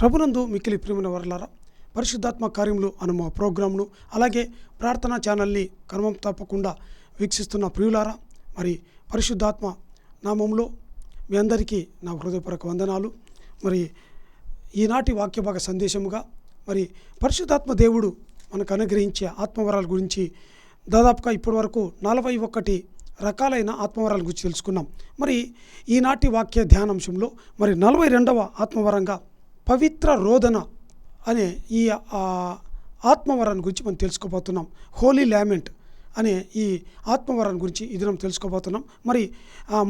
ప్రభునందు మిక్కిలి ప్రియమైన వరలారా పరిశుద్ధాత్మ కార్యములు అను మా ప్రోగ్రాంను అలాగే ప్రార్థనా ఛానల్ని క్రమం తప్పకుండా వీక్షిస్తున్న ప్రియులారా మరి పరిశుద్ధాత్మ నామంలో మీ అందరికీ నా హృదయపూర్వక వందనాలు. మరి ఈనాటి వాక్యభాగ సందేశముగా మరి పరిశుద్ధాత్మ దేవుడు మనకు అనుగ్రహించే ఆత్మవరాల గురించి దాదాపుగా ఇప్పటి వరకు నలభై ఒకటి రకాలైన ఆత్మవరాల గురించి తెలుసుకున్నాం. మరి ఈనాటి వాక్య ధ్యానాంశంలో మరి నలభై రెండవ ఆత్మవరంగా పవిత్ర రోదన అనే ఈ ఆత్మవరాన్ని గురించి మనం తెలుసుకోబోతున్నాం. హోలీ ల్యామెంట్ అనే ఈ ఆత్మవరాన్ని గురించి ఇది మనం తెలుసుకోబోతున్నాం. మరి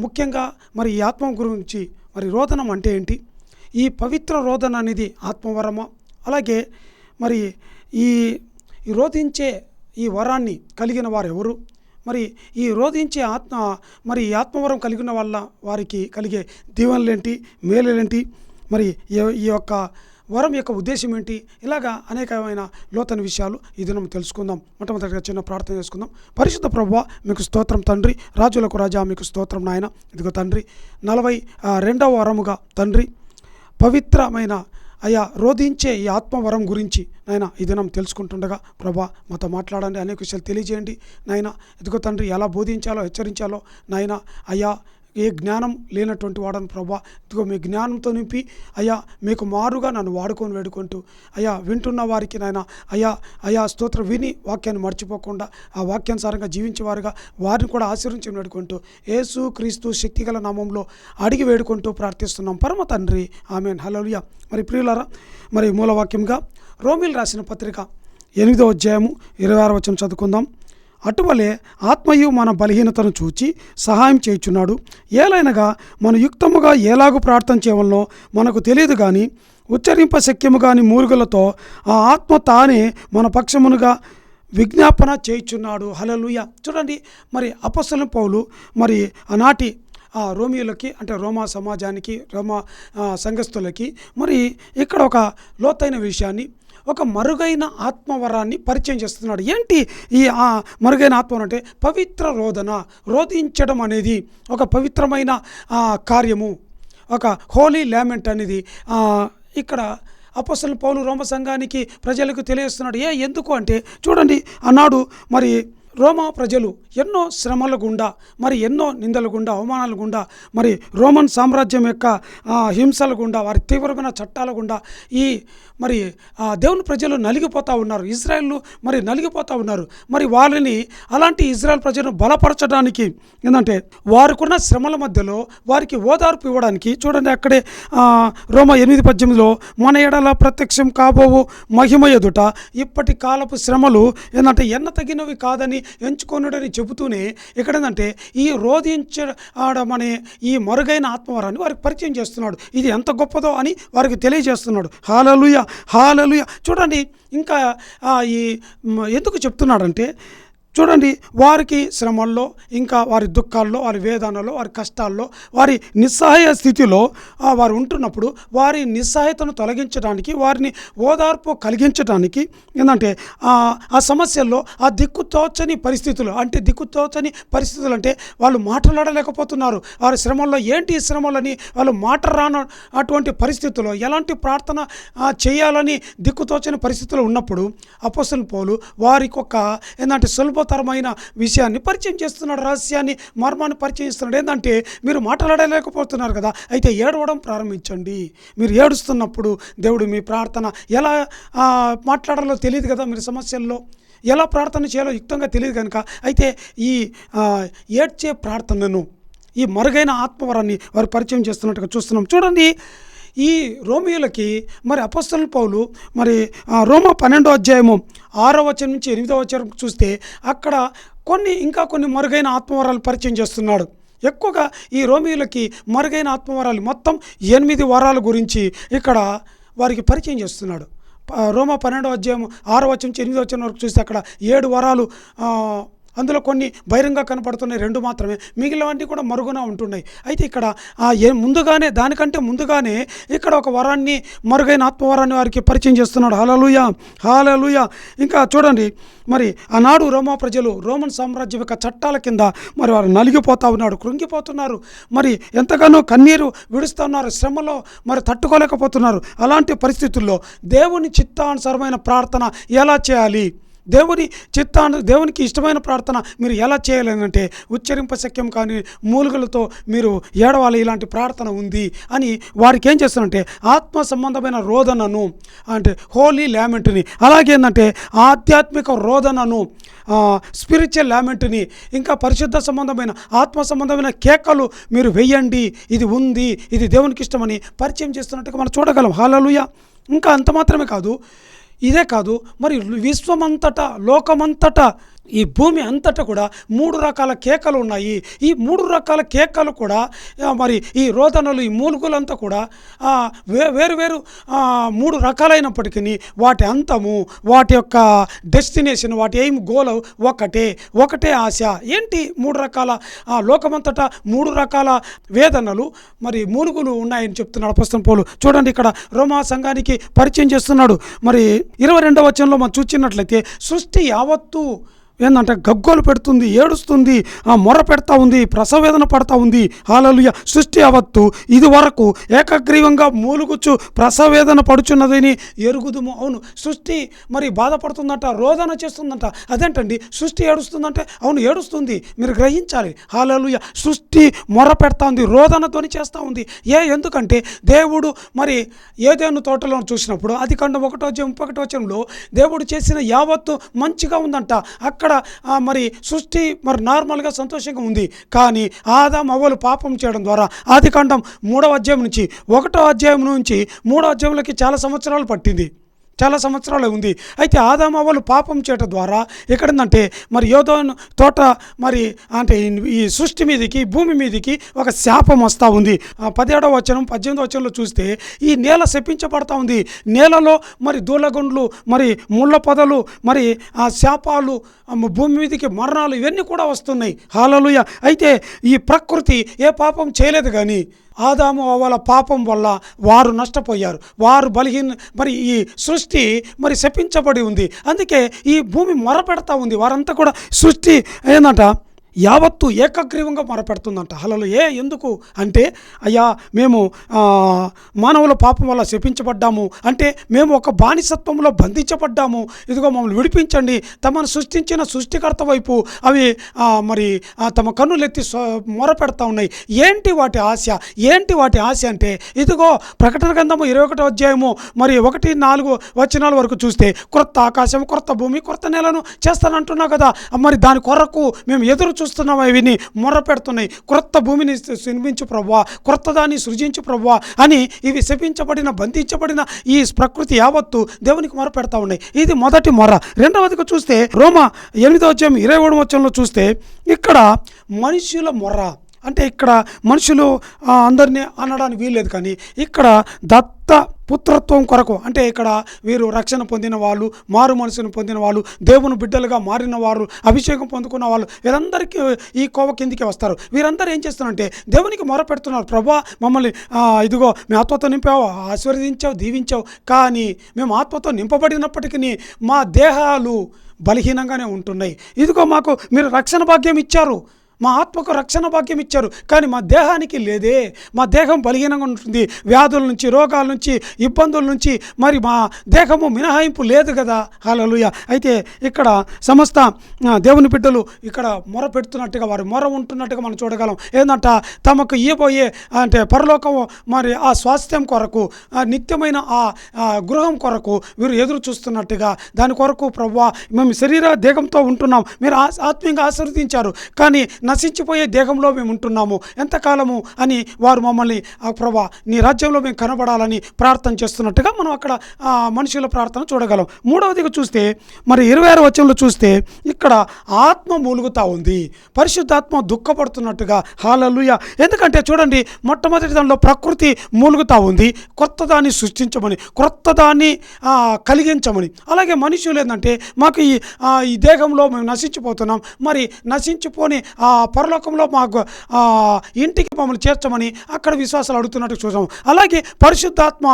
ముఖ్యంగా మరి ఈ ఆత్మ గురించి మరి రోదనం అంటే ఏంటి? ఈ పవిత్ర రోదన అనేది ఆత్మవరమా? అలాగే మరి ఈ ఈ రోధించే ఈ వరాన్ని కలిగిన వారు ఎవరు మరి ఈ రోధించే ఆత్మ మరి ఈ ఆత్మవరం కలిగిన వల్ల వారికి కలిగే దీవెనలేంటి? మేలులేంటి? మరి ఈ- ఈ యొక్క వరం యొక్క ఉద్దేశం ఏంటి? ఇలాగా అనేకమైన లోతైన విషయాలు ఈ దినం తెలుసుకుందాం. మొట్టమొదటిగా చిన్న ప్రార్థన చేసుకుందాం. పరిశుద్ధ ప్రభు మీకు స్తోత్రం తండ్రి. రాజులకు రాజా మీకు స్తోత్రం నాయన. ఇదిగో తండ్రి నలభై రెండవ వరముగా తండ్రి పవిత్రమైన అయా రోధించే ఈ ఆత్మవరం గురించి నాయన ఈ దినం తెలుసుకుంటుండగా ప్రభా మాతో మాట్లాడండి. అనేక విషయాలు తెలియజేయండి. నాయన ఇదిగో తండ్రి ఎలా బోధించాలో హెచ్చరించాలో నాయన అయ్యా ఏ జ్ఞానం లేనటువంటి వాడని ప్రభా. ఇదిగో మీ జ్ఞానంతో నింపి అయ్యా మీకు మారుగా నన్ను వాడుకొని వేడుకుంటూ అయ్యా వింటున్న వారికి నాయన అయ్యా అయ్యా స్తోత్రం విని వాక్యాన్ని మర్చిపోకుండా ఆ వాక్యానుసారంగా జీవించేవారుగా వారిని కూడా ఆశీర్వించి వేడుకుంటూ యేసు క్రీస్తు శక్తిగల నామంలో అడిగి వేడుకుంటూ ప్రార్థిస్తున్నాం. పరమ తండ్రి ఆమెన్. హలోలియా మరి ప్రియులారా మరి మూలవాక్యంగా రోమిల్ రాసిన పత్రిక ఎనిమిదో అధ్యాయము ఇరవై ఆరు వచ్చిన చదువుకుందాం. అటువలే ఆత్మయు మన బలహీనతను చూచి సహాయం చేయుచున్నాడు. ఏలైనగా మన యుక్తముగా ఏలాగు ప్రార్థన చేయవలనో మనకు తెలియదు కానీ ఉచ్చరింప శక్యము కాని మూలుగులతో ఆ ఆత్మ తానే మన పక్షమునుగా విజ్ఞాపన చేయుచున్నాడు. హలలుయ చూడండి మరి అపస్సల పౌలు మరి ఆనాటి ఆ రోమియోలకి అంటే రోమా సమాజానికి రోమా సంఘస్థులకి మరి ఇక్కడ ఒక లోతైన విషయాన్ని ఒక మరుగైన ఆత్మవరాన్ని పరిచయం చేస్తున్నాడు. ఏంటి ఈ ఆ మరుగైన ఆత్మ అంటే పవిత్ర రోదన రోధించడం అనేది ఒక పవిత్రమైన కార్యము. ఒక హోలీ ల్యామెంట్ అనేది ఇక్కడ అపసలు పౌలు రోమ సంఘానికి ప్రజలకు తెలియజేస్తున్నాడు. ఏ ఎందుకు అంటే చూడండి అన్నాడు మరి రోమా ప్రజలు ఎన్నో శ్రమల గుండా మరి ఎన్నో నిందల గుండా అవమానాల గుండా మరి రోమన్ సామ్రాజ్యం యొక్క హింసల గుండా వారి తీవ్రమైన చట్టాల గుండా ఈ మరి ఆ, దేవుని ప్రజలు నలిగిపోతూ ఉన్నారు. ఇజ్రాయెల్ మరి నలిగిపోతూ ఉన్నారు. మరి వాళ్ళని అలాంటి ఇజ్రాయెల్ ప్రజలను బలపరచడానికి ఏంటంటే వారికున్న శ్రమల మధ్యలో వారికి ఓదార్పు ఇవ్వడానికి చూడండి అక్కడే రోమ ఎనిమిది పద్దెనిమిదిలో మన ఎడల ప్రత్యక్షం కాబోవు మహిమ ఎదుట ఇప్పటి కాలపు శ్రమలు ఏంటంటే ఎన్న తగినవి కాదని ఎంచుకొనుడని చెబుతూనే ఇక్కడ ఏంటంటే ఈ రోధించడం అనే ఈ మరుగైన ఆత్మవరాన్ని వారికి పరిచయం చేస్తున్నాడు. ఇది ఎంత గొప్పదో అని వారికి తెలియజేస్తున్నాడు. Hallelujah hallelujah. చూడండి ఇంకా ఈ ఎందుకు చెప్తున్నాడంటే చూడండి వారికి శ్రమల్లో ఇంకా వారి దుఃఖాల్లో వారి వేదనలో వారి కష్టాల్లో వారి నిస్సహాయ స్థితిలో వారు ఉంటున్నప్పుడు వారి నిస్సహాయతను తొలగించడానికి వారిని ఓదార్పు కలిగించడానికి ఏంటంటే ఆ సమస్యల్లో ఆ దిక్కుతోచని పరిస్థితులు అంటే దిక్కుతోచని పరిస్థితులు అంటే వాళ్ళు మాట్లాడలేకపోతున్నారు. వారి శ్రమల్లో ఏంటి శ్రమలని వాళ్ళు మాట రాన అటువంటి పరిస్థితుల్లో ఎలాంటి ప్రార్థన చేయాలని దిక్కుతోచని పరిస్థితులు ఉన్నప్పుడు అపోసల్ పోలు వారికి ఒక ఏంటంటే సులభతరమైన విషయాన్ని పరిచయం చేస్తున్నాడు రహస్యాన్ని మర్మాన్ని పరిచయం ఇస్తున్నాడు ఏంటంటే మీరు మాట్లాడలేకపోతున్నారు కదా అయితే ఏడవడం ప్రారంభించండి. మీరు ఏడుస్తున్నప్పుడు దేవుడు మీ ప్రార్థన ఎలా మాట్లాడాలో తెలియదు కదా మీరు సమస్యల్లో. ఎలా ప్రార్థన చేయాలో యుక్తంగా తెలియదు కనుక అయితే ఈ ఏడ్చే ప్రార్థనను ఈ మరుగైన ఆత్మవరాన్ని వారు పరిచయం చేస్తున్నట్టుగా చూస్తున్నాం. చూడండి ఈ రోమియోలకి మరి అపస్తల పౌలు మరి రోమా పన్నెండో అధ్యాయము ఆరో వచనం నుంచి ఎనిమిదో వచనం చూస్తే అక్కడ కొన్ని ఇంకా కొన్ని మరుగైన ఆత్మవరాలు పరిచయం చేస్తున్నాడు. ఎక్కువగా ఈ రోమియోలకి మరుగైన ఆత్మవరాలు మొత్తం ఎనిమిది వరాల గురించి ఇక్కడ వారికి పరిచయం చేస్తున్నాడు. రోమ రోమా పన్నెండో అధ్యాయం ఆరో వచ్చం నుంచి ఎనిమిదో వచ్చిన వరకు చూస్తే అక్కడ ఏడు వరాలు అందులో కొన్ని బహిరంగ కనపడుతున్నాయి రెండు మాత్రమే. మిగిలినవన్నీ కూడా మరుగున ఉంటున్నాయి. అయితే ఇక్కడ ముందుగానే దానికంటే ముందుగానే ఇక్కడ ఒక వరాన్ని మరుగైన ఆత్మవరాన్ని వారికి పరిచయం చేస్తున్నాడు. హాలలుయ హాలలుయ ఇంకా చూడండి మరి ఆనాడు రోమా ప్రజలు రోమన్ సామ్రాజ్యం యొక్క చట్టాల కింద మరి వారు నలిగిపోతా ఉన్నాడు కృంగిపోతున్నారు. మరి ఎంతగానో కన్నీరు విడుస్తున్నారు శ్రమలో మరి తట్టుకోలేకపోతున్నారు. అలాంటి పరిస్థితుల్లో దేవుని చిత్తానుసరమైన ప్రార్థన ఎలా చేయాలి? దేవుని చిత్తాను దేవునికి ఇష్టమైన ప్రార్థన మీరు ఎలా చేయలేనంటే ఉచ్చరింప శక్యం కానీ మూలుగులతో మీరు ఏడవాలి ఇలాంటి ప్రార్థన ఉంది అని వారికి ఏం చేస్తారంటే ఆత్మ సంబంధమైన రోదనను అంటే హోలీ ల్యామెంట్ని అలాగే ఏంటంటే ఆధ్యాత్మిక రోదనను స్పిరిచువల్ ల్యామెంట్ని ఇంకా పరిశుద్ధ సంబంధమైన ఆత్మ సంబంధమైన కేకలు మీరు వెయ్యండి ఇది ఉంది ఇది దేవునికి ఇష్టమని పరిచయం చేస్తున్నట్టుగా మనం చూడగలం. హాలలుయ ఇంకా అంత మాత్రమే కాదు ఇదే కాదు మరి విశ్వమంతటా లోకమంతటా ఈ భూమి అంతటా కూడా మూడు రకాల కేకలు ఉన్నాయి. ఈ మూడు రకాల కేకలు కూడా మరి ఈ రోదనలు ఈ మూలుగులంతా కూడా వే వేరు వేరు మూడు రకాలైనప్పటికీ వాటి అంతము వాటి యొక్క డెస్టినేషన్ వాటి ఏం గోల్ ఒకటే ఒకటే ఆశ. ఏంటి మూడు రకాల లోకమంతటా మూడు రకాల వేదనలు? మరి మూలుగులు ఉన్నాయని చెప్తున్నాడు పుస్తకం పోలు. చూడండి ఇక్కడ రోమా సంఘానికి పరిచయం చేస్తున్నాడు. మరి ఇరవై రెండవ వచనంలో మనం చూచినట్లయితే సృష్టి యావత్తు ఏంటంటే గగ్గోలు పెడుతుంది ఏడుస్తుంది ఆ మొర పెడతా ఉంది ప్రసవేదన పడతా ఉంది. హాలలుయ సృష్టి అవత్తు ఇది వరకు ఏకగ్రీవంగా మూలుగుచ్చు ప్రసవేదన పడుచున్నదని ఎరుగుదుము. అవును సృష్టి మరి బాధపడుతుందంట రోదన చేస్తుందంట. అదేంటండి? సృష్టి ఏడుస్తుందంటే అవును ఏడుస్తుంది. మీరు గ్రహించాలి. హాలలుయ సృష్టి మొర పెడతా ఉంది రోదనతోని చేస్తూ ఉంది. ఏ ఎందుకంటే దేవుడు మరి ఏదేను తోటలో చూసినప్పుడు అది కండ ఒకటో అధ్యాయం ముప్పై వచనంలో దేవుడు చేసిన యావత్తు మంచిగా ఉందంట. అక్కడ అక్కడ మరి సృష్టి మరి నార్మల్గా సంతోషంగా ఉంది. కానీ ఆదాం అవ్వలు పాపం చేయడం ద్వారా ఆది కాండం మూడవ అధ్యాయం నుంచి ఒకటో అధ్యాయం నుంచి మూడో అధ్యాయంలోకి చాలా సంవత్సరాలు పట్టింది. చాలా సంవత్సరాలు ఉంది. అయితే ఆదామవ్వలు పాపం చేయట ద్వారా ఎక్కడందంటే మరి యోధోన్ తోట మరి అంటే ఈ- సృష్టి మీదకి భూమి మీదకి ఒక శాపం వస్తూ ఉంది. ఆ పదిహేడవ వచనం పద్దెనిమిదవ వచనంలో చూస్తే ఈ నేల శపించబడతా ఉంది. నేలలో మరి దూలగుండ్లు మరి ముళ్ళ పొదలు మరి ఆ శాపాలు భూమి మీదకి మరణాలు ఇవన్నీ కూడా వస్తున్నాయి. హాలలుయ. అయితే ఈ ప్రకృతి ఏ పాపం చేయలేదు కానీ ఆదాము వాళ్ళ పాపం వల్ల వారు నష్టపోయారు. వారు బలహీన మరి ఈ సృష్టి మరి శపించబడి ఉంది. అందుకే ఈ భూమి మొరపెడతా ఉంది. వారంతా కూడా సృష్టి ఏందంట? యావత్తు ఏకగ్రీవంగా మొరపెడుతుందంట. అలలు ఏ ఎందుకు? అంటే అయ్యా మేము మానవుల పాపం వల్ల శపించబడ్డాము. అంటే మేము ఒక బానిసత్వంలో బంధించబడ్డాము. ఇదిగో మమ్మల్ని విడిపించండి. తమను సృష్టించిన సృష్టికర్త వైపు అవి మరి తమ కన్నులెత్తి స్వ- మొరపెడతా ఉన్నాయి. ఏంటి వాటి ఆశ? ఏంటి వాటి ఆశ అంటే ఇదిగో ప్రకటన గ్రంథము ఇరవై ఒకటో అధ్యాయము మరి ఒకటి నాలుగు వచనాల వరకు చూస్తే క్రొత్త ఆకాశం క్రొత్త భూమి క్రొత్త నేలను చేస్తానంటున్నావు కదా. మరి దాని కొరకు మేము ఎదురు చూస్తాం చూస్తున్నాం ఇవిని మొర్ర పెడుతున్నాయి. క్రొత్త భూమిని నిర్మించు ప్రభా క్రొత్త దాన్ని సృజించు ప్రభా అని ఇవి శపించబడిన బంధించబడిన ఈ ప్రకృతి యావత్తు దేవునికి మొర పెడతా ఉన్నాయి. ఇది మొదటి మొర. రెండవదిగా చూస్తే రోమ ఎనిమిదో అధ్యాయం ఇరవై ఒకటి వచ్చంలో చూస్తే ఇక్కడ మనుషుల మొర్ర అంటే ఇక్కడ మనుషులు అందరినీ అనడానికి వీల్లేదు కానీ ఇక్కడ దత్త పుత్రత్వం కొరకు అంటే ఇక్కడ వీరు రక్షణ పొందిన వాళ్ళు మారు మనసును పొందిన వాళ్ళు దేవుని బిడ్డలుగా మారిన వారు అభిషేకం పొందుకున్న వాళ్ళు వీరందరికీ ఈ కోవ కిందికి వస్తారు. వీరందరూ ఏం చేస్తున్నారంటే దేవునికి మొరపెడుతున్నారు. ప్రభా మమ్మల్ని ఇదిగో మేము ఆత్మతో నింపావు? ఆశీర్వదించావు దీవించావు. కానీ మేము ఆత్మతో నింపబడినప్పటికీ మా దేహాలు బలహీనంగానే ఉంటున్నాయి. ఇదిగో మాకు మీరు రక్షణ భాగ్యం ఇచ్చారు. మా ఆత్మకు రక్షణ భాగ్యం ఇచ్చారు. కానీ మా దేహానికి లేదే. మా దేహం బలహీనంగా ఉంటుంది. వ్యాధుల నుంచి రోగాల నుంచి ఇబ్బందుల నుంచి. మరి మా దేహము మినహాయింపు లేదు కదా. హల్లెలూయ. అయితే ఇక్కడ సమస్త దేవుని బిడ్డలు ఇక్కడ మొర పెడుతున్నట్టుగా వారు మొర ఉంటున్నట్టుగా మనం చూడగలం. ఏంటంట తమకు ఇవ్వబోయే అంటే పరలోకం మరి ఆ స్వాస్థ్యం కొరకు నిత్యమైన ఆ గృహం కొరకు వీరు ఎదురు చూస్తున్నట్టుగా. దాని కొరకు ప్రవ్వా మేము శరీర దేహంతో ఉంటున్నాం. మీరు ఆత్మీయంగా ఆశీర్వదించారు. కానీ నశించిపోయే దేహంలో మేము ఉంటున్నాము. ఎంతకాలము అని వారు మమ్మల్ని ఆ ప్రభా నీ రాజ్యంలో మేము కనబడాలని ప్రార్థన చేస్తున్నట్టుగా మనం అక్కడ మనుషుల ప్రార్థన చూడగలం. మూడవదిగా చూస్తే మరి ఇరవై ఆరు వచనంలో చూస్తే ఇక్కడ ఆత్మ మూలుగుతా ఉంది. పరిశుద్ధాత్మ దుఃఖపడుతున్నట్టుగా హాలలుయ. ఎందుకంటే చూడండి మొట్టమొదటి దానిలో ప్రకృతి మూలుగుతా ఉంది. కొత్త దాన్ని సృష్టించమని క్రొత్త దాన్ని కలిగించమని. అలాగే మనుషులు ఏంటంటే మాకు ఈ ఈ దేహంలో మేము నశించిపోతున్నాం. మరి నశించిపోని ఆ పరలోకంలో మాకు ఇంటికి మమ్మల్ని చేర్చమని అక్కడ విశ్వాసాలు అడుగుతున్నట్టు చూసాం. అలాగే పరిశుద్ధాత్మ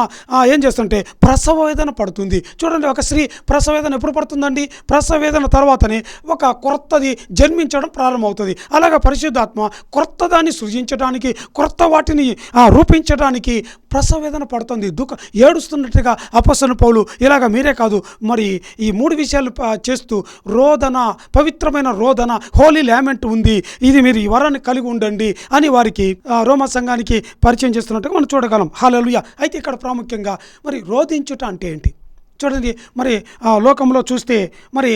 ఏం చేస్తుంటే ప్రసవ వేదన పడుతుంది. చూడండి ఒక స్త్రీ ప్రసవ వేదన ఎప్పుడు పడుతుందండి? ప్రసవ వేదన తర్వాతనే ఒక క్రొత్తది జన్మించడం ప్రారంభమవుతుంది. అలాగే పరిశుద్ధాత్మ క్రొత్త దాన్ని సృజించడానికి క్రొత్త వాటిని రూపించడానికి ప్రసవ వేదన పడుతుంది. దుఃఖ ఏడుస్తున్నట్టుగా అపసన పౌలు ఇలాగ మీరే కాదు మరి ఈ మూడు విషయాలు చేస్తూ రోదన పవిత్రమైన రోదన హోలీ ల్యామెంట్ ఉంది. ఇది మీరు ఈ వరాన్ని కలిగి ఉండండి అని వారికి రోమ రోమా సంఘానికి పరిచయం చేస్తున్నట్టుగా మనం చూడగలం. హాలలుయ. అయితే ఇక్కడ ప్రాముఖ్యంగా మరి రోధించుట అంటే ఏంటి? చూడండి మరి ఆ, లోకంలో చూస్తే మరి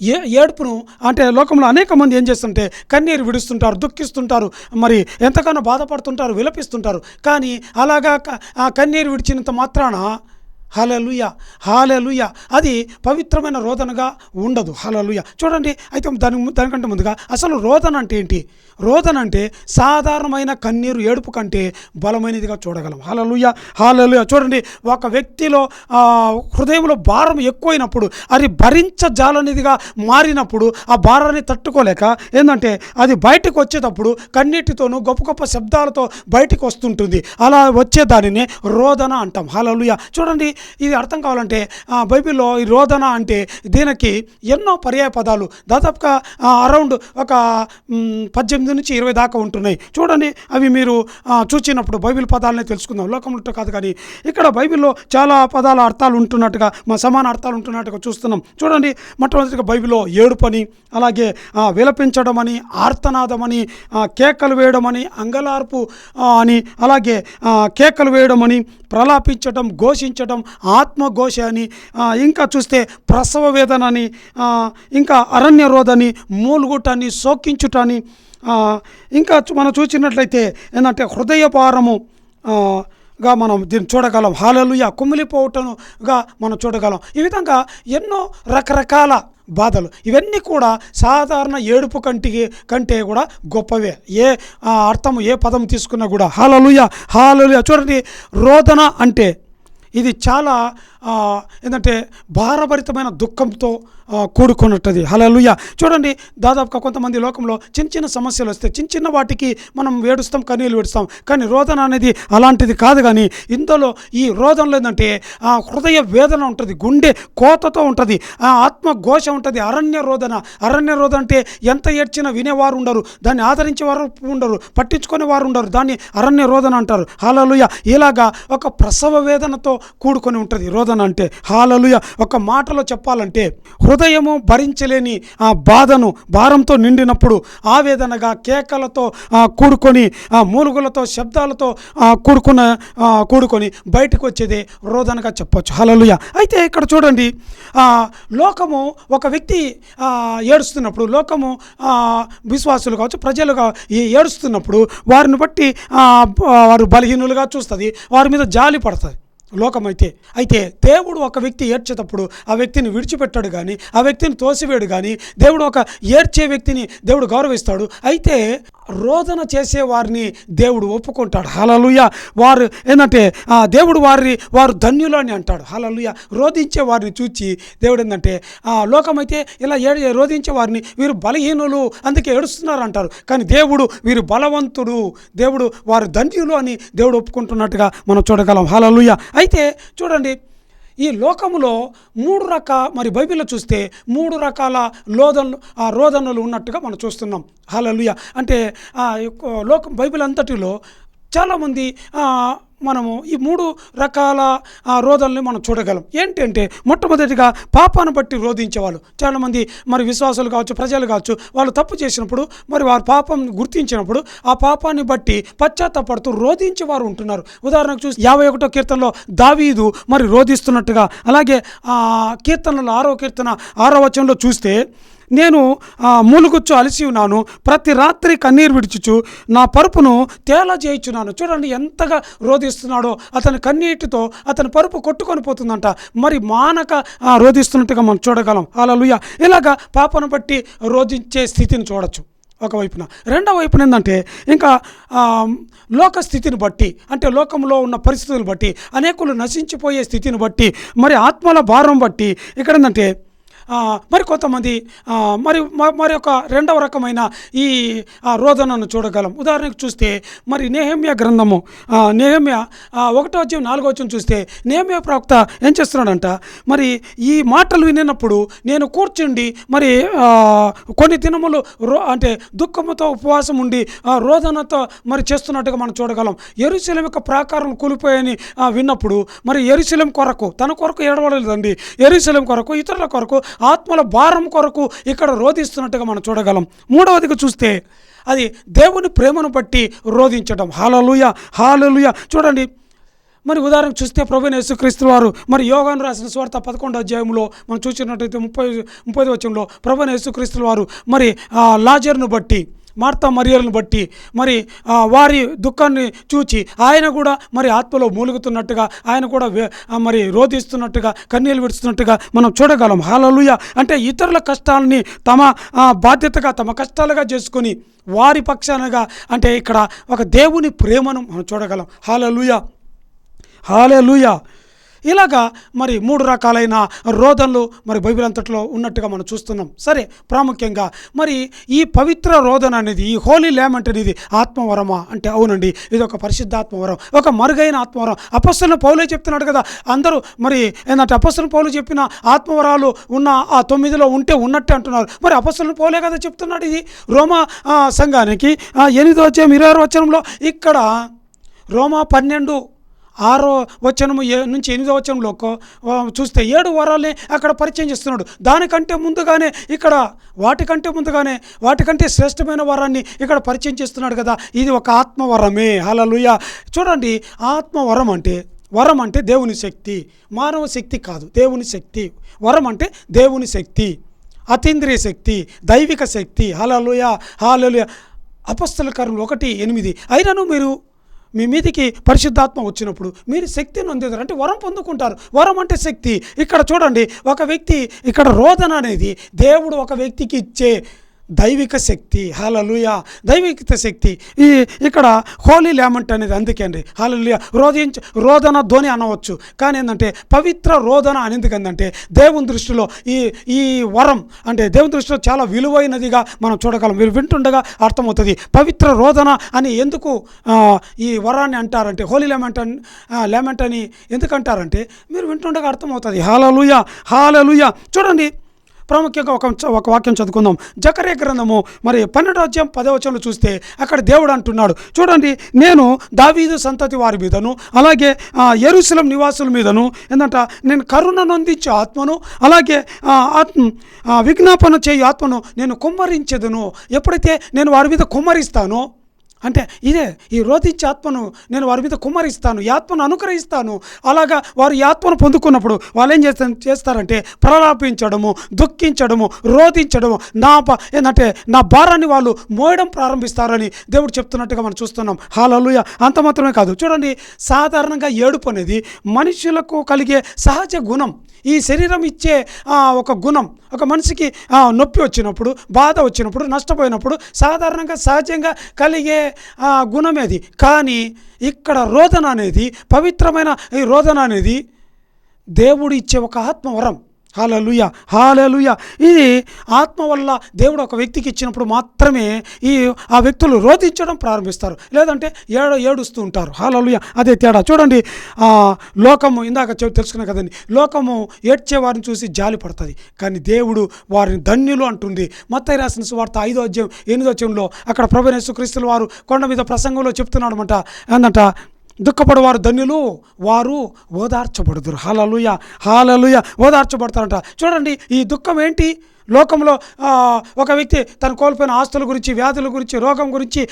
ఏ ఏడుపును అంటే లోకంలో అనేక మంది ఏం చేస్తుంటే కన్నీరు విడుస్తుంటారు దుఃఖిస్తుంటారు మరి ఎంతగానో బాధపడుతుంటారు విలపిస్తుంటారు. కానీ అలాగా క- ఆ కన్నీరు విడిచినంత మాత్రాన హలలుయ హాలలుయ. అది పవిత్రమైన రోదనగా ఉండదు. హలలుయ. చూడండి అయితే దాని దానికంటే ముందుగా అసలు రోదన అంటే ఏంటి? రోదన అంటే సాధారణమైన కన్నీరు ఏడుపు కంటే బలమైనదిగా చూడగలం. Hallelujah hallelujah. చూడండి ఒక వ్యక్తిలో హృదయంలో భారం ఎక్కువైనప్పుడు అది భరించజాలనిదిగా మారినప్పుడు ఆ భారాన్ని తట్టుకోలేక ఏంటంటే అది బయటకు వచ్చేటప్పుడు కన్నీటితోనూ గొప్ప గొప్ప శబ్దాలతో బయటికి వస్తుంటుంది. అలా వచ్చే దానిని రోదన అంటాం. హలలుయ. చూడండి ఇది అర్థం కావాలంటే బైబిల్లో ఈ రోదన అంటే దీనికి ఎన్నో పర్యాయ పదాలు. దాదాపుగా అరౌండ్ ఒక పద్దెనిమిది నుంచి ఇరవై దాకా ఉంటున్నాయి. చూడండి అవి మీరు చూసినప్పుడు చూచినప్పుడు బైబిల్ పదాలనే తెలుసుకుందాం. లోకంలో కాదు కానీ ఇక్కడ బైబిల్లో చాలా పదాల అర్థాలు ఉంటున్నట్టుగా మా సమాన అర్థాలు ఉంటున్నట్టుగా చూస్తున్నాం. చూడండి మొట్టమొదటిగా బైబిల్లో ఏడుపని అలాగే విలపించడం అని ఆర్తనాదమని అని కేకలు వేయడం అని అంగలార్పు అని అలాగే కేకలు వేయడం అని ప్రలాపించటం ఘోషించటం ఆత్మఘోష అని ఇంకా చూస్తే ప్రసవ వేదన అని ఇంకా అరణ్య రోధని మూలుగుటని సోకించుటని ఇంకా చూ- మనం చూసినట్లయితే ఏంటంటే హృదయపారము గా మనం దీన్ని చూడగలం. హాలలుయ. కుమిలిపోవటనుగా మనం చూడగలం. ఈ విధంగా ఎన్నో రకరకాల బాధలు. ఇవన్నీ కూడా సాధారణ ఏడుపు కంటికి కంటే కూడా గొప్పవే. ఏ అర్థం ఏ పదం తీసుకున్నా కూడా హాలలుయ హాలలుయ. చూడండి రోదన అంటే ఇది చాలా ఏంటంటే భారభరితమైన దుఃఖంతో కూడుకున్నట్టుది. హలలుయ చూడండి దాదాపుగా కొంతమంది లోకంలో చిన్న చిన్న సమస్యలు వస్తే చిన్న చిన్న వాటికి మనం వేడుస్తాం కన్నీళ్ళు వేడుస్తాం కానీ రోదన అనేది అలాంటిది కాదు కానీ ఇందులో ఈ రోదనలో ఏంటంటే ఆ హృదయ వేదన ఉంటుంది గుండె కోతతో ఉంటుంది ఆ ఆత్మ ఘోష ఉంటుంది అరణ్య రోదన. అరణ్య రోదన అంటే ఎంత ఏడ్చినా వినేవారు ఉండరు దాన్ని ఆదరించే వారు ఉండరు పట్టించుకునే వారు ఉండరు దాన్ని అరణ్య రోదన అంటారు. హాలలుయ ఇలాగా ఒక ప్రసవ వేదనతో కూడుకొని ఉంటుంది రోదన అంటే. హాలలుయ ఒక మాటలో చెప్పాలంటే హృదయము భరించలేని ఆ బాధను భారంతో నిండినప్పుడు ఆవేదనగా కేకలతో కూడుకొని ఆ మూలుగులతో శబ్దాలతో కూడుకున్న కూడుకొని బయటకు వచ్చేదే రోదనగా చెప్పొచ్చు. హలలుయ అయితే ఇక్కడ చూడండి లోకము ఒక వ్యక్తి ఏడుస్తున్నప్పుడు లోకము విశ్వాసులు కావచ్చు ప్రజలుగా ఏడుస్తున్నప్పుడు వారిని బట్టి వారు బలహీనులుగా చూస్తుంది వారి మీద జాలి పడుతుంది. లోకమైతే. అయితే దేవుడు ఒక వ్యక్తి ఏడ్చేటప్పుడు ఆ వ్యక్తిని విడిచిపెట్టాడు కానీ ఆ వ్యక్తిని తోసివేడు కానీ దేవుడు ఒక ఏడ్చే వ్యక్తిని దేవుడు గౌరవిస్తాడు. అయితే రోదన చేసే వారిని దేవుడు ఒప్పుకుంటాడు. హలలుయ వారు ఏంటంటే ఆ దేవుడు వారిని వారు ధన్యులు అని అంటాడు. హలలుయ రోధించే వారిని చూచి దేవుడు ఏంటంటే ఆ లోకమైతే ఇలా ఏ రోధించే వారిని వీరు బలహీనులు అందుకే ఏడుస్తున్నారు అంటారు కానీ దేవుడు వీరు బలవంతుడు. దేవుడు వారు ధన్యులు అని దేవుడు ఒప్పుకుంటున్నట్టుగా మనం చూడగలం. హలలుయ అయితే చూడండి ఈ లోకములో మూడు రక మరి బైబిల్లో చూస్తే మూడు రకాల లోదనలు ఆ రోదనలు ఉన్నట్టుగా మనం చూస్తున్నాం. హలలుయ అంటే లోకం బైబిల్ అంతటిలో చాలామంది మనము ఈ మూడు రకాల ఆ, మనం చూడగలం. ఏంటంటే మొట్టమొదటిగా పాపాన్ని బట్టి రోధించేవాళ్ళు. చాలామంది మరి విశ్వాసులు కావచ్చు ప్రజలు కావచ్చు వాళ్ళు తప్పు చేసినప్పుడు మరి వారు పాపం గుర్తించినప్పుడు ఆ పాపాన్ని బట్టి పశ్చాత్తపడుతూ రోధించే వారు ఉంటున్నారు. ఉదాహరణకు చూసి యాభై ఒకటో కీర్తనలో దావీదు మరి రోధిస్తున్నట్టుగా అలాగే ఆ కీర్తనలో ఆరో కీర్తన ఆరో వచనంలో చూస్తే నేను మూలుగుచ్చు అలసి ఉన్నాను. ప్రతి రాత్రి కన్నీరు విడుచుచు నా పరుపును తేలా చేయించున్నాను చూడండి ఎంతగా రోధిస్తున్నాడో. అతని కన్నీటితో అతని పరుపు కొట్టుకొని పోతుందంట. మరి మానక రోధిస్తున్నట్టుగా మనం చూడగలం. అలలుయ ఇలాగా పాపను బట్టి రోధించే స్థితిని చూడొచ్చు. ఒకవైపున రెండవ వైపున ఏంటంటే ఇంకా లోక స్థితిని బట్టి అంటే లోకంలో ఉన్న పరిస్థితులను బట్టి అనేకులు నశించిపోయే స్థితిని బట్టి మరి ఆత్మల భారం బట్టి ఇక్కడ ఏంటంటే మరి కొంతమంది మరి మరి ఒక రెండవ రకమైన ఈ రోదనను చూడగలం. ఉదాహరణకు చూస్తే మరి నేహమ్య గ్రంథము నేహమ్య ఒకటో వచ్చి నాలుగో వచ్చిన చూస్తే నేహమ్య ప్రవక్త ఏం చేస్తున్నాడంట? మరి ఈ మాటలు వినినప్పుడు నేను కూర్చుండి మరి కొన్ని దినములు రో అంటే దుఃఖముతో ఉపవాసం ఉండి ఆ రోదనతో మరి చేస్తున్నట్టుగా మనం చూడగలం. ఎరుశలం యొక్క ప్రాకారం కూలిపోయని విన్నప్పుడు మరి ఎరుశలం కొరకు తన కొరకు ఏడవలేదండి. ఎరుశలం కొరకు ఇతరుల కొరకు ఆత్మల భారం కొరకు ఇక్కడ రోధిస్తున్నట్టుగా మనం చూడగలం. మూడవదిగా చూస్తే అది దేవుని ప్రేమను బట్టి రోధించడం. Hallelujah hallelujah. చూడండి మరి ఉదాహరణకు చూస్తే ప్రభు యేసుక్రీస్తు వారు మరి యోగాను రాసిన స్వార్థ పదకొండో అధ్యాయంలో మనం చూసినట్టయితే ముప్పై ముప్పై వచ్చంలో ప్రభు యేసుక్రీస్తు వారు మరి ఆ లాజర్ను బట్టి మార్తా మరియలను బట్టి మరి వారి దుఃఖాన్ని చూచి ఆయన కూడా మరి ఆత్మలో మూలుగుతున్నట్టుగా ఆయన కూడా మరి రోధిస్తున్నట్టుగా కన్నీళ్ళు విడుస్తున్నట్టుగా మనం చూడగలం. హాలలుయ. అంటే ఇతరుల కష్టాలని తమ బాధ్యతగా తమ కష్టాలుగా చేసుకొని వారి పక్షానగా అంటే ఇక్కడ ఒక దేవుని ప్రేమను మనం చూడగలం. హాలలుయ. హాలెలుయా. ఇలాగా మరి మూడు రకాలైన రోదనలు మరి బైబిల్ అంతట్లో ఉన్నట్టుగా మనం చూస్తున్నాం. సరే ప్రాముఖ్యంగా మరి ఈ పవిత్ర రోదన అనేది ఈ హోలీ ల్యామెంట్ అనేది ఆత్మవరమా అంటే అవునండి ఇది ఒక పరిశుద్ధాత్మవరం ఒక మరుగైన ఆత్మవరం. అపస్సులను పౌలే చెప్తున్నాడు కదా అందరూ మరి ఏంటంటే అపస్సులను పౌలు చెప్పిన ఆత్మవరాలు ఉన్న ఆ తొమ్మిదిలో ఉంటే ఉన్నట్టే అంటున్నారు. మరి అపస్సులను పౌలే కదా చెప్తున్నాడు ఇది. రోమా సంఘానికి ఎనిమిదో వచ్చే ఇరవై ఆరో వచనంలో ఇక్కడ రోమా పన్నెండు ఆరో వచనము ఏ నుంచి ఎనిమిదో వచనంలోకో చూస్తే ఏడు వరాలని అక్కడ పరిచయం చేస్తున్నాడు. దానికంటే ముందుగానే ఇక్కడ వాటికంటే ముందుగానే వాటికంటే శ్రేష్టమైన వరాన్ని ఇక్కడ పరిచయం చేస్తున్నాడు కదా. ఇది ఒక ఆత్మవరమే. హలలుయ చూడండి ఆత్మవరం అంటే వరం అంటే దేవుని శక్తి. మానవ శక్తి కాదు దేవుని శక్తి. వరం అంటే దేవుని శక్తి. అతీంద్రియ శక్తి దైవిక శక్తి. హలలుయ హాలలుయ అపస్తల కర్మలు ఒకటి ఎనిమిది. అయినను మీరు మీ మీదికి పరిశుద్ధాత్మ వచ్చినప్పుడు మీరు శక్తిని అందుతారు అంటే వరం పొందుకుంటారు. వరం అంటే శక్తి. ఇక్కడ చూడండి ఒక వ్యక్తి ఇక్కడ రోదన అనేది దేవుడు ఒక వ్యక్తికి ఇచ్చే దైవిక శక్తి. హాలలుయ దైవిక శక్తి. ఈ ఇక్కడ హోలీ ల్యామంట్ అనేది అందుకే అండి. హాలలుయ రోధించ రోదన ధ్వని అనవచ్చు. కానీ ఏంటంటే పవిత్ర రోదన అని ఎందుకంటే దేవుని దృష్టిలో ఈ ఈ వరం అంటే దేవుని దృష్టిలో చాలా విలువైనదిగా మనం చూడగలం. మీరు వింటుండగా అర్థమవుతుంది. పవిత్ర రోదన అని ఎందుకు ఈ వరాన్ని అంటారంటే హోలీ లెమెంట్ అని లెమెంట్ అని ఎందుకు అంటారంటే మీరు వింటుండగా అర్థమవుతుంది. హాలలుయ హాలలుయ చూడండి ప్రాముఖ్యంగా ఒక ఒక వాక్యం చదువుకుందాం. జకరే గ్రంథము మరి పన్నెండో అధ్యాయం చూస్తే అక్కడ దేవుడు అంటున్నాడు. చూడండి నేను దావీదు సంతతి వారి మీదను అలాగే ఎరుసలం నివాసుల మీదను ఏంటంట నేను కరుణను అందించే ఆత్మను అలాగే ఆత్మ విజ్ఞాపన చేయు ఆత్మను నేను కుమ్మరించదును. ఎప్పుడైతే నేను వారి మీద కుమ్మరిస్తానో అంటే ఇదే ఈ రోతిచ్చే ఆత్మను నేను వారి మీద కుమ్మరిస్తాను ఈ ఆత్మను అనుగ్రహిస్తాను. అలాగా వారు ఈ ఆత్మను పొందుకున్నప్పుడు వాళ్ళు ఏం చేస్తా చేస్తారంటే ప్రలాపించడము దుఃఖించడము రోధించడము నా ప ఏంటంటే నా భారాన్ని వాళ్ళు మోయడం ప్రారంభిస్తారని దేవుడు చెప్తున్నట్టుగా మనం చూస్తున్నాం. హాలలుయ! అంత మాత్రమే కాదు. చూడండి సాధారణంగా ఏడుపు అనేది మనుషులకు కలిగే సహజ గుణం. ఈ శరీరం ఇచ్చే ఒక గుణం ఒక మనిషికి నొప్పి వచ్చినప్పుడు బాధ వచ్చినప్పుడు నష్టపోయినప్పుడు సాధారణంగా సహజంగా కలిగే గుణం అది కానీ ఇక్కడ రోదన అనేది పవిత్రమైన ఈ రోదన అనేది దేవుడు ఇచ్చే ఒక ఆత్మవరం. Hallelujah hallelujah. ఇది ఆత్మ వల్ల దేవుడు ఒక వ్యక్తికి ఇచ్చినప్పుడు మాత్రమే ఈ ఆ వ్యక్తులు రోధించడం ప్రారంభిస్తారు. లేదంటే ఏడు ఏడుస్తూ ఉంటారు. హాలలుయ అదే తేడా. చూడండి ఆ, లోకము ఇందాక చెప్ తెలుసుకున్నా కదండి. లోకము ఏడ్చే వారిని చూసి జాలి పడుతుంది. కానీ దేవుడు వారిని ధన్యులు అంటుంది. మత్తయి రాసిన సువార్త ఐదో అధ్యాయం ఎనిమిదో అధ్యాయంలో అక్కడ ప్రభు యేసుక్రీస్తుల వారు కొండ మీద ప్రసంగంలో చెప్తున్నాడు అనమాట ఏంటంట దుఃఖపడవారు ధన్యులు వారు ఓదార్చబడుదురు. హాలలుయ హాలలుయ ఓదార్చబడతారంట. చూడండి ఈ దుఃఖం ఏంటి? లోకంలో ఒక వ్యక్తి తను కోల్పోయిన ఆస్తుల గురించి వ్యాధుల గురించి రోగం గురించి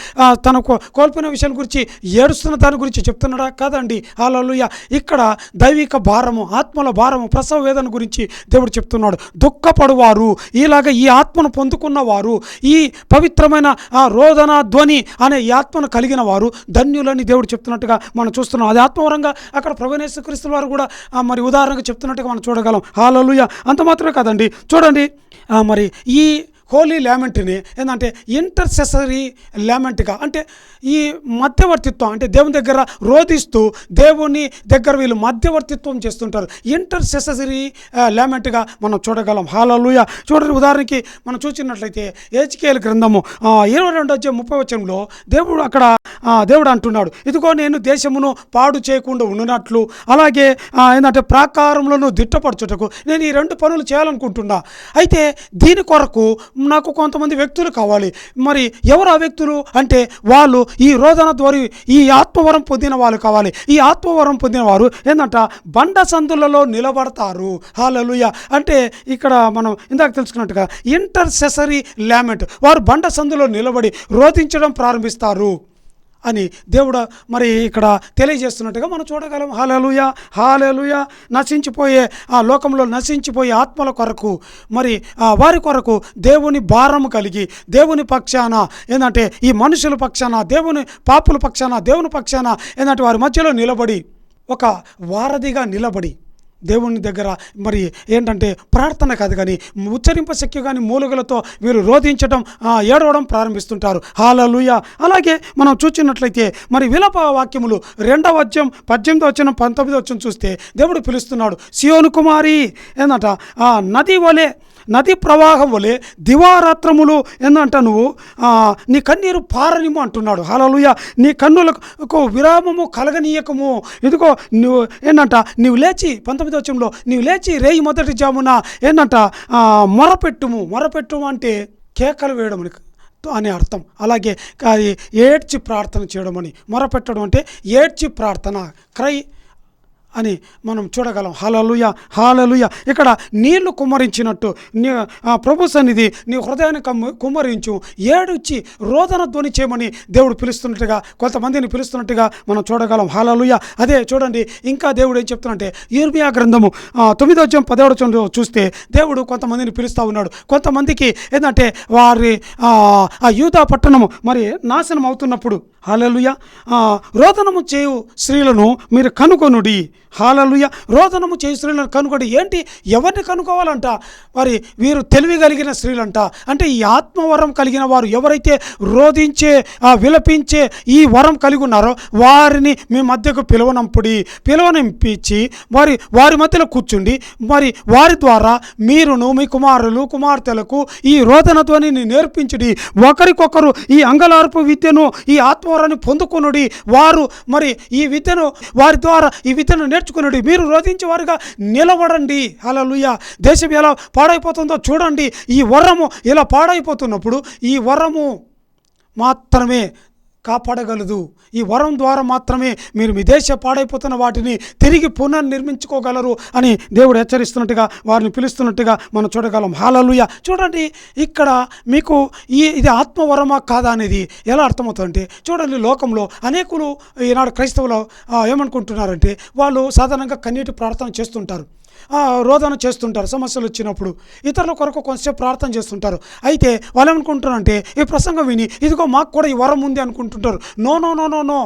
తను కోల్పోయిన విషయం గురించి ఏడుస్తున్న దాని గురించి చెప్తున్నాడా? కాదండి. హాలలుయ ఇక్కడ దైవిక భారము ఆత్మల భారము ప్రసవ వేదన గురించి దేవుడు చెప్తున్నాడు. దుఃఖపడువారు ఇలాగ ఈ ఆత్మను పొందుకున్నవారు ఈ పవిత్రమైన ఆ రోదన ధ్వని అనే ఈ ఆత్మను కలిగిన వారు ధన్యులని దేవుడు చెప్తున్నట్టుగా మనం చూస్తున్నాం. అది ఆత్మవరంగా అక్కడ ప్రవీణేశ్వరిస్తున్న వారు కూడా మరి ఉదాహరణగా చెప్తున్నట్టుగా మనం చూడగలం. హాలలుయ అంత మాత్రమే కాదండి. చూడండి. మరి ఈ హోలీ ల్యామెంట్ని ఏంటంటే ఇంటర్సెసరీ ల్యామెంట్గా అంటే ఈ మధ్యవర్తిత్వం అంటే దేవుని దగ్గర రోధిస్తూ దేవుని దగ్గర వీళ్ళు మధ్యవర్తిత్వం చేస్తుంటారు. ఇంటర్సెసరీ ల్యామెంట్గా మనం చూడగలం. హాలలుయ. చూడండి ఉదాహరణకి మనం చూసినట్లయితే ఏచికేల్ గ్రంథము ఇరవై రెండు వచ్చే ముప్పై వచ్చంలో దేవుడు అక్కడ దేవుడు అంటున్నాడు ఇదిగో నేను దేశమును పాడు చేయకుండా ఉండునట్లు అలాగే ఏంటంటే ప్రాకారంలోనూ దిట్టపరచుటకు నేను ఈ రెండు పనులు చేయాలనుకుంటున్నా. అయితే దీని కొరకు నాకు కొంతమంది వ్యక్తులు కావాలి. మరి ఎవరు ఆ వ్యక్తులు? అంటే వాళ్ళు ఈ రోదన ద్వారా ఈ ఆత్మవరం పొందిన వాళ్ళు కావాలి. ఈ ఆత్మవరం పొందిన వారు ఏంటంట బండ సందులలో నిలబడతారు. హాలలుయ అంటే ఇక్కడ మనం ఇందాక తెలుసుకున్నట్టుగా ఇంటర్సెసరీ ల్యామెంట్. వారు బండ సందులో నిలబడి రోధించడం ప్రారంభిస్తారు. అని దేవుడు మరి ఇక్కడ తెలియజేస్తున్నట్టుగా మనం చూడగలం. హాలలుయ హాలలుయ నశించిపోయే ఆ లోకంలో నశించిపోయే ఆత్మల కొరకు మరి వారి కొరకు దేవుని భారము కలిగి దేవుని పక్షాన ఏంటంటే ఈ మనుషుల పక్షాన దేవుని పాపుల పక్షాన దేవుని పక్షాన ఏంటంటే వారి మధ్యలో నిలబడి ఒక వారధిగా నిలబడి దేవుని దగ్గర మరి ఏంటంటే ప్రార్థన కాదు కానీ ఉచ్చరింప శక్తి కానీ మూలుగలతో వీరు రోధించడం ఏడవడం ప్రారంభిస్తుంటారు. హాలలుయ అలాగే మనం చూచినట్లయితే మరి విలప వాక్యములు రెండవ అధ్యాయం పద్దెనిమిది వచ్చిన పంతొమ్మిది వచ్చిన చూస్తే దేవుడు పిలుస్తున్నాడు సియోను కుమారి ఏంటంట ఆ నది వలె నది ప్రవాహం వలె దివారాత్రములు ఏందంట నువ్వు? నీ కన్నీరు పారనిము అంటున్నాడు. హలలుయ నీ కన్నులకు విరామము కలగనీయకము. ఇదిగో నువ్వు ఏంటంట నీవు లేచి పంతొమ్మిది వచ్చంలో నీవు లేచి రేయి మొదటి జామున ఏంటంట మొరపెట్టుము. మొరపెట్టుము అంటే కేకలు వేయడం అనే అర్థం. అలాగే ఏడ్చి ప్రార్థన చేయడం అని. మొరపెట్టడం అంటే ఏడ్చి ప్రార్థన. క్రై అని మనం చూడగలం. హాలలుయ హాలలుయ ఇక్కడ నీళ్ళు కుమ్మరించినట్టు నీ ప్రభు సన్నిధి నీ హృదయాన్ని కమ్ము కుమ్మరించు ఏడుచి రోదన ధ్వని చేయమని దేవుడు పిలుస్తున్నట్టుగా కొంతమందిని పిలుస్తున్నట్టుగా మనం చూడగలం. హాలలుయ అదే చూడండి ఇంకా దేవుడు ఏం చెప్తున్నంటే ఇర్మియా గ్రంథము తొమ్మిదో వచ్చం పదహాడు చూస్తే దేవుడు కొంతమందిని పిలుస్తూ ఉన్నాడు. కొంతమందికి ఏంటంటే వారి ఆ ఆ యూదా పట్టణము మరి నాశనం అవుతున్నప్పుడు హాలలుయ రోదనము చేయు స్త్రీలను మీరు కనుగొనుడి హాలలుయ. రోదనము చేయు స్త్రీలను కనుగొని ఏంటి? ఎవరిని కనుక్కోవాలంట? మరి వీరు తెలివి కలిగిన స్త్రీలంట. అంటే ఈ ఆత్మవరం కలిగిన వారు ఎవరైతే రోధించే విలపించే ఈ వరం కలిగి ఉన్నారో వారిని మీ మధ్యకు పిలువనంపుడి పిలువనింపించి వారి వారి మధ్యలో కూర్చుండి మరి వారి ద్వారా మీరును మీ కుమారులు కుమార్తెలకు ఈ రోదన ధ్వనిని నేర్పించుడి. ఒకరికొకరు ఈ అంగలార్పు విద్యను ఈ ఆత్మవరాన్ని పొందుకొనుడి. వారు మరి ఈ విద్యను వారి ద్వారా ఈ విద్యను నేర్చుకునుడి. మీరు రోధించే వారుగా నిలబడండి. లుయ్య దేశం ఎలా పాడైపోతుందో చూడండి. ఈ వర్రము ఇలా పాడైపోతున్నప్పుడు ఈ వరము మాత్రమే కాపాడగలదు. ఈ వరం ద్వారా మాత్రమే మీరు మీ దేశ పాడైపోతున్న వాటిని తిరిగి పునర్నిర్మించుకోగలరు అని దేవుడు హెచ్చరిస్తున్నట్టుగా వారిని పిలుస్తున్నట్టుగా మనం చూడగలం. హాలలుయ. చూడండి ఇక్కడ మీకు ఈ ఇది ఆత్మవరమా కాదా అనేది ఎలా అర్థమవుతుందంటే చూడండి లోకంలో అనేకులు ఈనాడు క్రైస్తవులు ఏమనుకుంటున్నారంటే వాళ్ళు సాధారణంగా కన్నీటి ప్రార్థన చేస్తుంటారు. రోదన చేస్తుంటారు సమస్యలు వచ్చినప్పుడు. ఇతరుల కొరకు కొంచెం ప్రార్థన చేస్తుంటారు. అయితే వాళ్ళు ఏమనుకుంటారంటే ఈ ప్రసంగం విని ఇదిగో మాకు కూడా ఈ వరం ఉంది అనుకుంటుంటారు. No no no no no.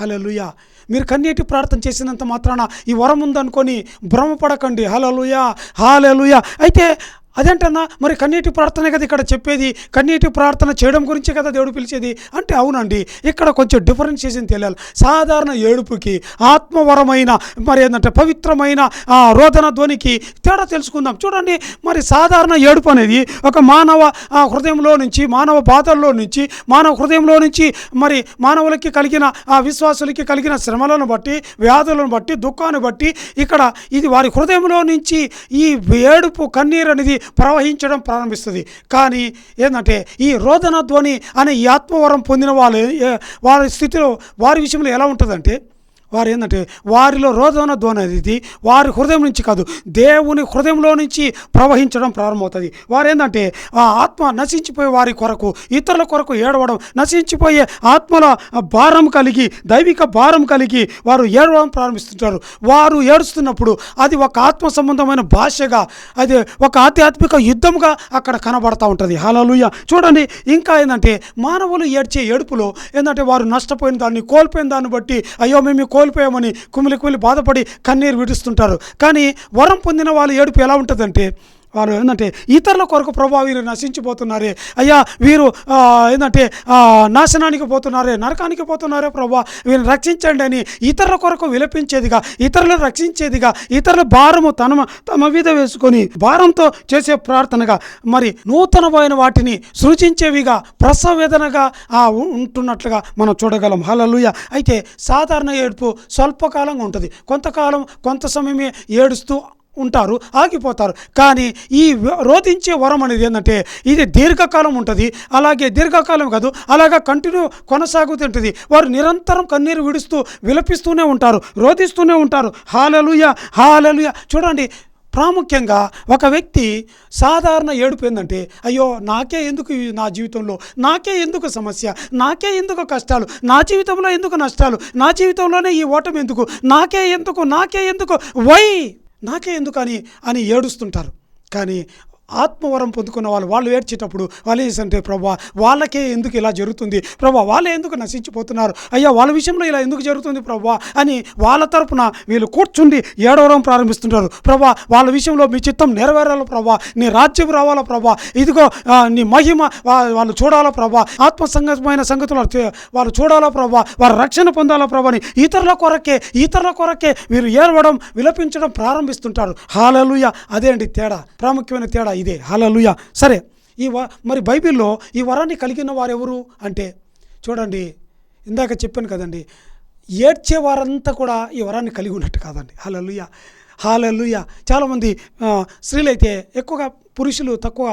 Hallelujah మీరు కన్నీటి ప్రార్థన చేసినంత మాత్రాన ఈ వరం ఉందనుకొని భ్రమపడకండి. హలలుయా హాలలుయా అయితే అదేంటన్నా? మరి కన్నీటి ప్రార్థనే కదా ఇక్కడ చెప్పేది. కన్నీటి ప్రార్థన చేయడం గురించే కదా దేవుడు పిలిచేది. అంటే అవునండి ఇక్కడ కొంచెం డిఫరెన్షియేషన్ తెలియాలి. సాధారణ ఏడుపుకి ఆత్మవరమైన మరి ఏంటంటే పవిత్రమైన ఆ రోదన ధ్వనికి తేడా తెలుసుకుందాం. చూడండి మరి సాధారణ ఏడుపు అనేది ఒక మానవ హృదయంలో నుంచి మానవ బాధల్లో నుంచి మానవ హృదయంలో నుంచి మరి మానవులకి కలిగిన ఆ విశ్వాసులకి కలిగిన శ్రమలను బట్టి వ్యాధులను బట్టి దుఃఖాన్ని బట్టి ఇక్కడ ఇది వారి హృదయంలో నుంచి ఈ ఏడుపు కన్నీరు అనేది ప్రవహించడం ప్రారంభిస్తుంది. కానీ ఏంటంటే ఈ రోదన ధ్వని అనే ఈ ఆత్మవరం పొందిన వాళ్ళు వారి స్థితిలో వారి విషయంలో ఎలా ఉంటుందంటే వారు ఏంటంటే వారిలో రోదన ధ్వని అనేది వారి హృదయం నుంచి కాదు దేవుని హృదయంలో నుంచి ప్రవహించడం ప్రారంభమవుతుంది. వారు ఏంటంటే ఆ ఆత్మ నశించిపోయే వారి కొరకు ఇతరుల కొరకు ఏడవడం నశించిపోయే ఆత్మల భారం కలిగి దైవిక భారం కలిగి వారు ఏడవడం ప్రారంభిస్తుంటారు. వారు ఏడుస్తున్నప్పుడు అది ఒక ఆత్మ సంబంధమైన భాషగా అది ఒక ఆధ్యాత్మిక యుద్ధంగా అక్కడ కనబడతా ఉంటుంది. హలలుయ చూడండి ఇంకా ఏంటంటే మానవులు ఏడ్చే ఏడుపులో ఏంటంటే వారు నష్టపోయిన దాన్ని కోల్పోయిన దాన్ని బట్టి అయ్యో మేము కో కోల్పోయామని కుమిలి కుమిలి బాధపడి కన్నీరు విడుస్తుంటారు. కానీ వరం పొందిన వాళ్ళ ఏడుపు ఎలా ఉంటుందంటే వారు ఏంటంటే ఇతరుల కొరకు ప్రభావ వీరు నశించిపోతున్నారే. అయ్యా వీరు ఏంటంటే నాశనానికి పోతున్నారే నరకానికి పోతున్నారే ప్రభా వీరిని రక్షించండి అని ఇతరుల కొరకు విలపించేదిగా ఇతరులను రక్షించేదిగా ఇతరుల భారము తన తమ మీద వేసుకొని భారంతో చేసే ప్రార్థనగా మరి నూతనమైన వాటిని సృజించేవిగా ప్రసవేదనగా ఆ, ఉంటున్నట్లుగా మనం చూడగలం. హలలుయ అయితే సాధారణ ఏడుపు స్వల్పకాలంగా ఉంటుంది. కొంతకాలం కొంత సమయమే ఏడుస్తూ ఉంటారు ఆగిపోతారు. కానీ ఈ రోధించే వరం అనేది ఏంటంటే ఇది దీర్ఘకాలం ఉంటుంది. అలాగే దీర్ఘకాలం కాదు అలాగా కంటిన్యూ కొనసాగుతుంటుంది వారు నిరంతరం కన్నీరు విడుస్తూ విలపిస్తూనే ఉంటారు రోధిస్తూనే ఉంటారు. Hallelujah hallelujah. చూడండి ప్రాముఖ్యంగా ఒక వ్యక్తి సాధారణ ఏడుపు ఏంటంటే అయ్యో నాకే ఎందుకు నా జీవితంలో నాకే ఎందుకు సమస్య నాకే ఎందుకు కష్టాలు నా జీవితంలో ఎందుకు నష్టాలు నా జీవితంలోనే ఈ ఓటమి ఎందుకు నాకే ఎందుకు నాకే ఎందుకు వై నాకే ఎందుకని అని ఏడుస్తుంటారు. కానీ ఆత్మవరం పొందుకున్న వాళ్ళు వాళ్ళు ఏడ్చేటప్పుడు వాళ్ళు ఏంటంటే ప్రభా వాళ్ళకే ఎందుకు ఇలా జరుగుతుంది? ప్రభా వాళ్ళే ఎందుకు నశించిపోతున్నారు? అయ్యా వాళ్ళ విషయంలో ఇలా ఎందుకు జరుగుతుంది ప్రభా? అని వాళ్ళ తరపున వీళ్ళు కూర్చుండి ఏడవడం ప్రారంభిస్తుంటారు. ప్రభా వాళ్ళ విషయంలో మీ చిత్తం నెరవేరాల ప్రభా. నీ రాజ్యం రావాలా ప్రభా? ఇదిగో నీ మహిమ వా- వాళ్ళు చూడాలా ప్రభా. ఆత్మ సంగతమైన సంగతులు వాళ్ళు వాళ్ళు చూడాలా ప్రభా. వారు రక్షణ పొందాలా ప్రభాని ఇతరుల కొరకే ఇతరుల కొరకే వీరు ఏడవడం విలపించడం ప్రారంభిస్తుంటారు. హాలలుయ! అదే అండి తేడా ప్రాముఖ్యమైన తేడా ఇదే. హాలలుయ సరే ఈ వ మరి బైబిల్లో ఈ వరాన్ని కలిగిన వారు ఎవరు అంటే చూడండి ఇందాక చెప్పాను కదండి ఏడ్చే వారంతా కూడా ఈ వరాన్ని కలిగి ఉన్నట్టు కాదండి. హలలుయ హాలలుయ చాలామంది స్త్రీలు స్త్రీలైతే ఎక్కువగా పురుషులు తక్కువ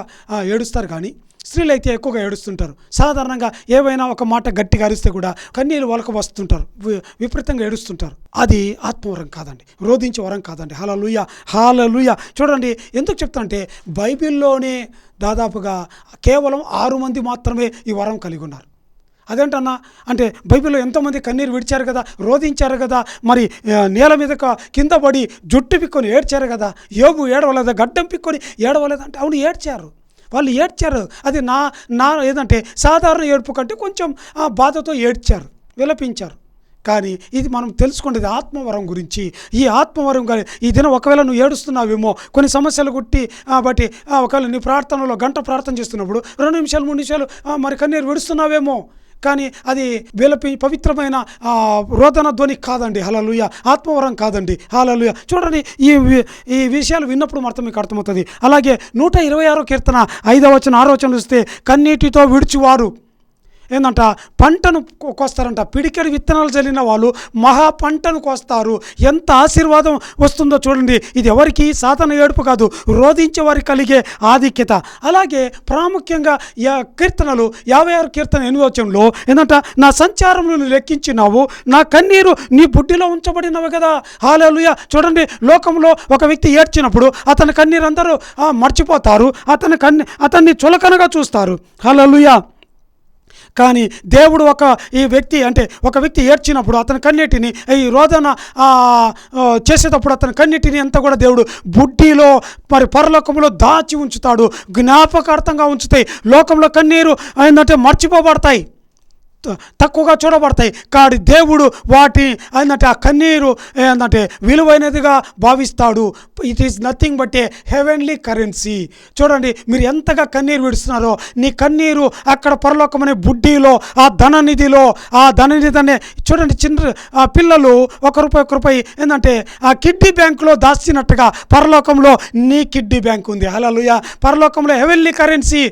ఏడుస్తారు కానీ స్త్రీలు అయితే ఎక్కువగా ఏడుస్తుంటారు. సాధారణంగా ఏవైనా ఒక మాట గట్టిగా అరిస్తే కూడా కన్నీళ్ళు వలక వస్తుంటారు. వి- విపరీతంగా ఏడుస్తుంటారు. అది ఆత్మవరం కాదండి. రోధించే వరం కాదండి. హలలుయ హాలలుయ చూడండి ఎందుకు చెప్తా అంటే బైబిల్లోనే దాదాపుగా కేవలం ఆరు మంది మాత్రమే ఈ వరం కలిగి ఉన్నారు. అదేంటన్నా? అంటే బైబిల్లో ఎంతోమంది కన్నీరు విడిచారు కదా రోధించారు కదా మరి నేల మీద కింద పడి జుట్టు పిక్కొని ఏడ్చారు కదా యోగు ఏడవలేదా గడ్డం పిక్కొని ఏడవలేదంటే అవును ఏడ్చారు. వాళ్ళు ఏడ్చారు. అది నా నా ఏదంటే సాధారణ ఏడుపు కంటే కొంచెం ఆ, బాధతో ఏడ్చారు విలపించారు. కానీ ఇది మనం తెలుసుకునేది ఆత్మవరం గురించి. ఈ ఆత్మవరం కానీ ఈ దినం ఒకవేళ నువ్వు ఏడుస్తున్నావేమో కొన్ని సమస్యలు గుట్టి బట్టి ఒకవేళ నీ ప్రార్థనలో గంట ప్రార్థన చేస్తున్నప్పుడు రెండు నిమిషాలు మూడు నిమిషాలు మరి కన్నీరు విడుస్తున్నావేమో కానీ అది విలపి పవిత్రమైన రోదన ధ్వని కాదండి. హలలుయ ఆత్మవరం కాదండి. హలలుయ చూడండి ఈ ఈ విషయాలు విన్నప్పుడు మాత్రం మీకు అర్థమవుతుంది. అలాగే నూట ఇరవై ఆరో కీర్తన ఐదవ వచనం ఆరో వచనం చూస్తే కన్నీటితో విడిచివారు. ఏందంట? పంటను కోస్తారంట. పిడికెడు విత్తనాలు చల్లిన వాళ్ళు మహా పంటను కోస్తారు. ఎంత ఆశీర్వాదం వస్తుందో చూడండి. ఇది ఎవరికి సాధన ఏడుపు కాదు. రోధించే వారికి కలిగే ఆధిక్యత. అలాగే ప్రాముఖ్యంగా యా కీర్తనలు యాభై ఆరు కీర్తన ఎనిమిది ఏంటంట నా సంచారములను లెక్కించినావు. నా కన్నీరు నీ బుడ్డిలో ఉంచబడినవి కదా. హాలలుయ. చూడండి లోకంలో ఒక వ్యక్తి ఏడ్చినప్పుడు అతని కన్నీరు అందరూ మర్చిపోతారు. అతని కన్ని అతన్ని చులకనగా చూస్తారు. హాలేలుయ. కానీ దేవుడు ఒక ఈ వ్యక్తి అంటే ఒక వ్యక్తి ఏడ్చినప్పుడు అతని కన్నీటిని ఈ రోదన చేసేటప్పుడు అతని కన్నీటిని అంతా కూడా దేవుడు బుడ్డిలో మరి పరలోకంలో దాచి ఉంచుతాడు. జ్ఞాపకార్థంగా ఉంచుతాయి. లోకంలో కన్నీరు ఏంటంటే మర్చిపోబడతాయి. తక్కువగా చూడబడతాయి. కాడి దేవుడు వాటి ఏంటంటే ఆ కన్నీరు ఏంటంటే విలువైనదిగా భావిస్తాడు. It is nothing but a heavenly currency చూడండి మీరు ఎంతగా కన్నీరు విడుస్తున్నారో నీ కన్నీరు అక్కడ పరలోకమనే బుడ్డీలో ఆ ధననిధిలో ఆ ధననిధి అనే చూడండి చిన్న ఆ పిల్లలు ఒక రూపాయి ఒక రూపాయి ఏంటంటే ఆ కిడ్నీ బ్యాంకులో దాచినట్టుగా పరలోకంలో నీ కిడ్డీ బ్యాంక్ ఉంది. హలలుయ పరలోకంలో హెవెన్లీ కరెన్సీ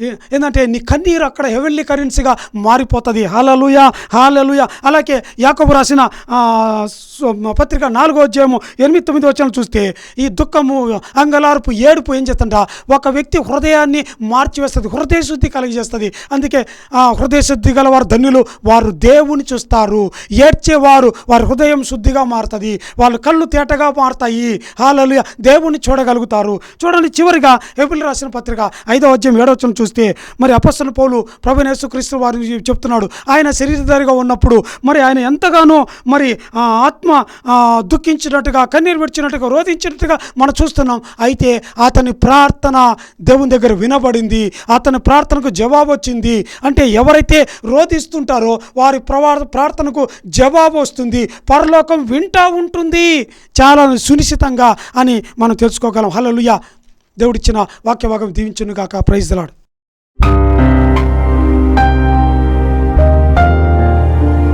ఏంటంటే నీ కన్నీరు అక్కడ హెవెన్లీ కరెన్సీగా మారిపోతుంది. హాలలుయ హాలలుయ అలాగే యాకబు రాసిన పత్రిక నాలుగో అధ్యాయము ఎనిమిది తొమ్మిది వచ్చిన చూస్తే ఈ దుఃఖము అంగలార్పు ఏడుపు ఏం చేస్తుంట ఒక వ్యక్తి హృదయాన్ని మార్చివేస్తుంది హృదయ శుద్ధి కలిగజేస్తుంది. అందుకే ఆ హృదయ శుద్ధి గల వారు ధన్యులు వారు దేవుని చూస్తారు. ఏడ్చేవారు వారి హృదయం శుద్ధిగా మారుతుంది. వాళ్ళు కళ్ళు తేటగా మారుతాయి. హాలలుయ దేవుని చూడగలుగుతారు. చూడండి చివరిగా ఏప్రిల్ రాసిన పత్రిక ఐదో అధ్యాయం ఏడో వచనం చూస్తే మరి అపస్సుల పౌలు ప్రభు యేసుక్రీస్తు వారు చెప్తున్నాడు. ఆయన శరీరధారిగా ఉన్నప్పుడు మరి ఆయన ఎంతగానో మరి ఆత్మ దుఃఖించినట్టుగా కన్నీరు విడిచినట్టుగా రోధించినట్టుగా మనం చూస్తున్నాం. అయితే అతని ప్రార్థన దేవుని దగ్గర వినబడింది. అతని ప్రార్థనకు జవాబు వచ్చింది. అంటే ఎవరైతే రోధిస్తుంటారో వారి ప్రవా ప్రార్థనకు జవాబు వస్తుంది. పరలోకం వింటా ఉంటుంది. చాలా సునిశ్చితంగా అని మనం తెలుసుకోగలం. హలో దేవుడిచ్చిన వాక్యవాగం దీవించును గాక ప్రైజ్ thank you